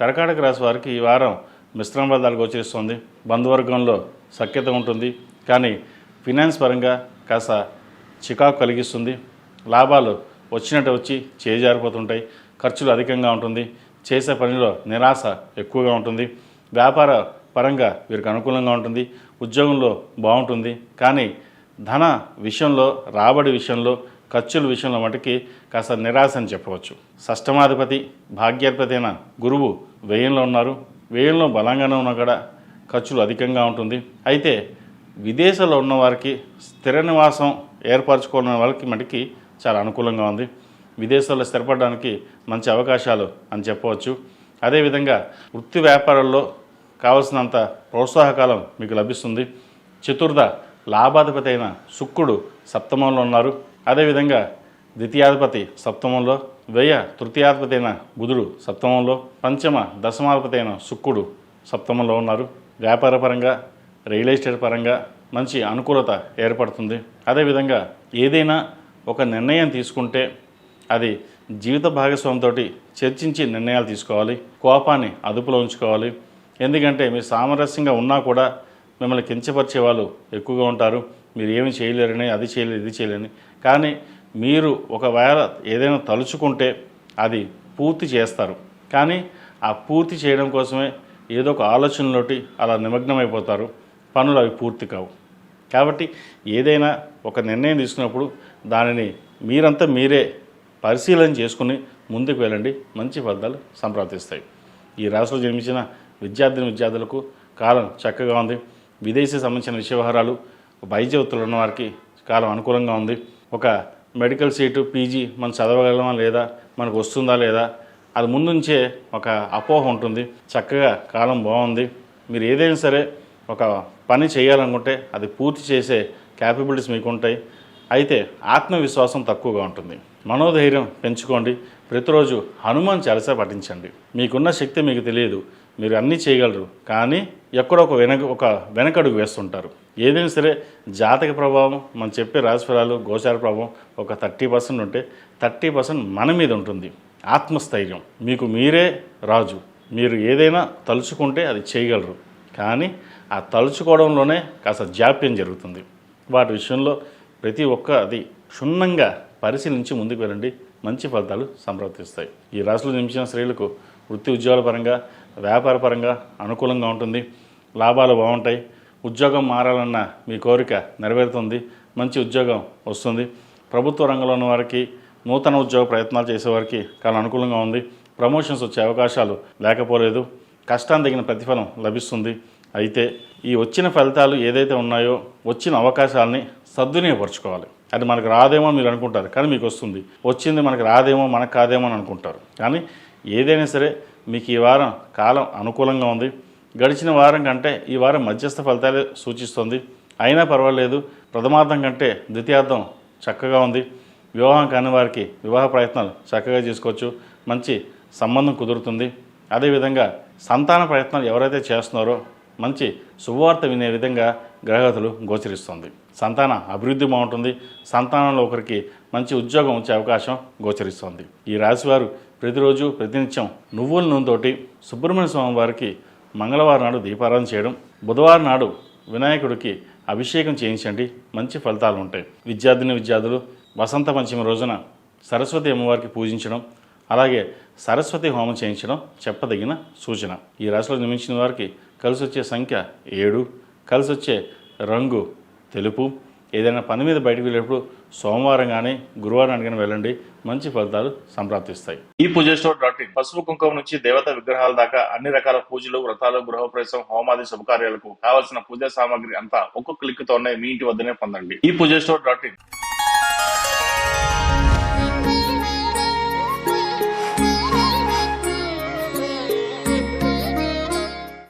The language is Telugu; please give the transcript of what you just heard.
కర్కాటక రాశి వారికి ఈ వారం మిశ్రమ ఫలితాలు గోచరిస్తుంది. బంధువర్గంలో సఖ్యత ఉంటుంది. కానీ ఫినాన్స్ పరంగా కాస్త చికాకు కలిగిస్తుంది. లాభాలు వచ్చినట్టు వచ్చి చేజారిపోతుంటాయి. ఖర్చులు అధికంగా ఉంటుంది. చేసే పనిలో నిరాశ ఎక్కువగా ఉంటుంది. వ్యాపార పరంగా వీరికి అనుకూలంగా ఉంటుంది. ఉద్యోగంలో బాగుంటుంది. కానీ ధన విషయంలో రాబడి విషయంలో ఖర్చుల విషయంలో మటుకి కాస్త నిరాశ అని చెప్పవచ్చు. షష్టమాధిపతి భాగ్యాధిపతి అయిన గురువు వ్యయంలో ఉన్నారు. వ్యయంలో బలంగానే ఉన్నా కూడా ఖర్చులు అధికంగా ఉంటుంది. అయితే విదేశాల్లో ఉన్న వారికి స్థిర నివాసం ఏర్పరచుకున్న వాళ్ళకి మటుకి చాలా అనుకూలంగా ఉంది. విదేశాల్లో స్థిరపడడానికి మంచి అవకాశాలు అని చెప్పవచ్చు. అదేవిధంగా వృత్తి వ్యాపారాల్లో కావలసినంత ప్రోత్సాహకాలం మీకు లభిస్తుంది. చతుర్థ లాభాధిపతి అయిన శుక్రుడు సప్తమంలో ఉన్నారు. అదేవిధంగా ద్వితీయాధిపతి సప్తమంలో వ్యయ తృతీయాధిపతి అయిన బుధుడు సప్తమంలో పంచమ దశమాధిపతి అయిన శుక్రుడు సప్తమంలో ఉన్నారు. వ్యాపార పరంగా రియల్ ఎస్టేట్ పరంగా మంచి అనుకూలత ఏర్పడుతుంది. అదేవిధంగా ఏదైనా ఒక నిర్ణయం తీసుకుంటే అది జీవిత భాగస్వామితో చర్చించి నిర్ణయాలు తీసుకోవాలి. కోపాన్ని అదుపులో ఉంచుకోవాలి. ఎందుకంటే మీరు సామరస్యంగా ఉన్నా కూడా మిమ్మల్ని కించపరిచే వాళ్ళు ఎక్కువగా ఉంటారు. మీరు ఏమి చేయలేరని అది చేయలేదు ఇది చేయలేని కానీ మీరు ఒకవేళ ఏదైనా తలుచుకుంటే అది పూర్తి చేస్తారు. కానీ ఆ పూర్తి చేయడం కోసమే ఏదో ఒక ఆలోచనలోటి అలా నిమగ్నమైపోతారు. పనులు అవి పూర్తి కావు. కాబట్టి ఏదైనా ఒక నిర్ణయం తీసుకున్నప్పుడు దానిని మీరంతా మీరే పరిశీలన చేసుకుని ముందుకు వెళ్ళండి. మంచి ఫలితాలు సంప్రాప్తిస్తాయి. ఈ రాశిలో జన్మించిన విద్యార్థిని విద్యార్థులకు కాలం చక్కగా ఉంది. విదేశీ సంబంధించిన విషయ వ్యవహారాలు వైద్య వృత్తులు ఉన్న వారికి కాలం అనుకూలంగా ఉంది. ఒక మెడికల్ సీటు పీజీ మనం చదవగలమా లేదా మనకు వస్తుందా లేదా అది ముందుంచే ఒక అపోహ ఉంటుంది. చక్కగా కాలం బాగుంది. మీరు ఏదైనా సరే ఒక పని చేయాలనుకుంటే అది పూర్తి చేసే క్యాపబిలిటీస్ మీకు ఉంటాయి. అయితే ఆత్మవిశ్వాసం తక్కువగా ఉంటుంది. మనోధైర్యం పెంచుకోండి. ప్రతిరోజు హనుమాన్ చాలీసా పఠించండి. మీకున్న శక్తి మీకు తెలియదు. మీరు అన్నీ చేయగలరు. కానీ ఎక్కడో ఒక వెనక ఒక వెనకడుగు వేస్తుంటారు. ఏదైనా సరే జాతక ప్రభావం మనం చెప్పే రాశిఫలాలు గోచార ప్రభావం ఒక థర్టీ పర్సెంట్ ఉంటే థర్టీ పర్సెంట్ మన మీద ఉంటుంది. ఆత్మస్థైర్యం. మీకు మీరే రాజు. మీరు ఏదైనా తలుచుకుంటే అది చేయగలరు. కానీ ఆ తలుచుకోవడంలోనే కాస్త జాప్యం జరుగుతుంది. వాటి విషయంలో ప్రతి ఒక్క అది క్షుణ్ణంగా పరిశీలించి ముందుకు వెళ్ళండి. మంచి ఫలితాలు సంప్రాప్తిస్తాయి ఈ రాశిలో నిమిషిన స్త్రీలకు వృత్తి ఉద్యోగాల పరంగా వ్యాపారపరంగా అనుకూలంగా ఉంటుంది. లాభాలు బాగుంటాయి. ఉద్యోగం మారాలన్న మీ కోరిక నెరవేరుతుంది. మంచి ఉద్యోగం వస్తుంది. ప్రభుత్వ రంగంలో ఉన్న వారికి నూతన ఉద్యోగ ప్రయత్నాలు చేసేవారికి చాలా అనుకూలంగా ఉంది. ప్రమోషన్స్ వచ్చే అవకాశాలు లేకపోలేదు. కష్టాన్ని తగిన ప్రతిఫలం లభిస్తుంది. అయితే ఈ వచ్చిన ఫలితాలు ఏదైతే ఉన్నాయో వచ్చిన అవకాశాలని సద్వినియోగపరచుకోవాలి. అది మనకు రాదేమో మీరు అనుకుంటారు. కానీ మీకు వస్తుంది. వచ్చింది మనకు రాదేమో మనకు కాదేమో అని అనుకుంటారు. కానీ ఏదైనా సరే మీకు ఈ వారం కాలం అనుకూలంగా ఉంది. గడిచిన వారం కంటే ఈ వారం మధ్యస్థ ఫలితాలే సూచిస్తుంది. అయినా పర్వాలేదు ప్రథమార్థం కంటే ద్వితీయార్థం చక్కగా ఉంది. వివాహం కాని వారికి వివాహ ప్రయత్నాలు చక్కగా చేసుకోవచ్చు. మంచి సంబంధం కుదురుతుంది. అదేవిధంగా సంతాన ప్రయత్నాలు ఎవరైతే చేస్తున్నారో మంచి శుభవార్త వినే విధంగా గ్రహగతులు గోచరిస్తుంది. సంతాన అభివృద్ధి బాగుంటుంది. సంతానంలో ఒకరికి మంచి ఉద్యోగం వచ్చే అవకాశం గోచరిస్తుంది. ఈ రాశివారు ప్రతిరోజు ప్రతినిత్యం నువ్వుల నూనెతోటి సుబ్రహ్మణ్య స్వామి వారికి మంగళవారం నాడు దీపారాధన చేయడం బుధవారం నాడు వినాయకుడికి అభిషేకం చేయించండి. మంచి ఫలితాలు ఉంటాయి. విద్యార్థిని విద్యార్థులు వసంత పంచమి రోజున సరస్వతి అమ్మవారికి పూజించడం అలాగే సరస్వతి హోమం చేయించడం చెప్పదగిన సూచన. ఈ రాశిలో నిర్మించిన వారికి కలిసి వచ్చే సంఖ్య ఏడు కలిసి వచ్చే రంగు తెలుపు. ఏదైనా పని మీద బయటకు వెళ్ళేటప్పుడు సోమవారం కానీ గురువారానికి కానీ వెళ్ళండి. మంచి ఫలితాలు సంప్రాప్తిస్తాయి. ఈ పూజ స్టోర్ డాట్ ఇన్ పసుపు కుంకుమ నుంచి దేవత విగ్రహాల దాకా అన్ని రకాల పూజలు వ్రతాలు గృహప్రవేశం హోమాది శుభకార్యాలకు కావలసిన పూజా సామాగ్రి అంతా ఒక్కొక్క క్లిక్ తోనే మీ ఇంటి వద్దనే పొందండి. ఈ పూజ స్టోర్ డాట్ ఇన్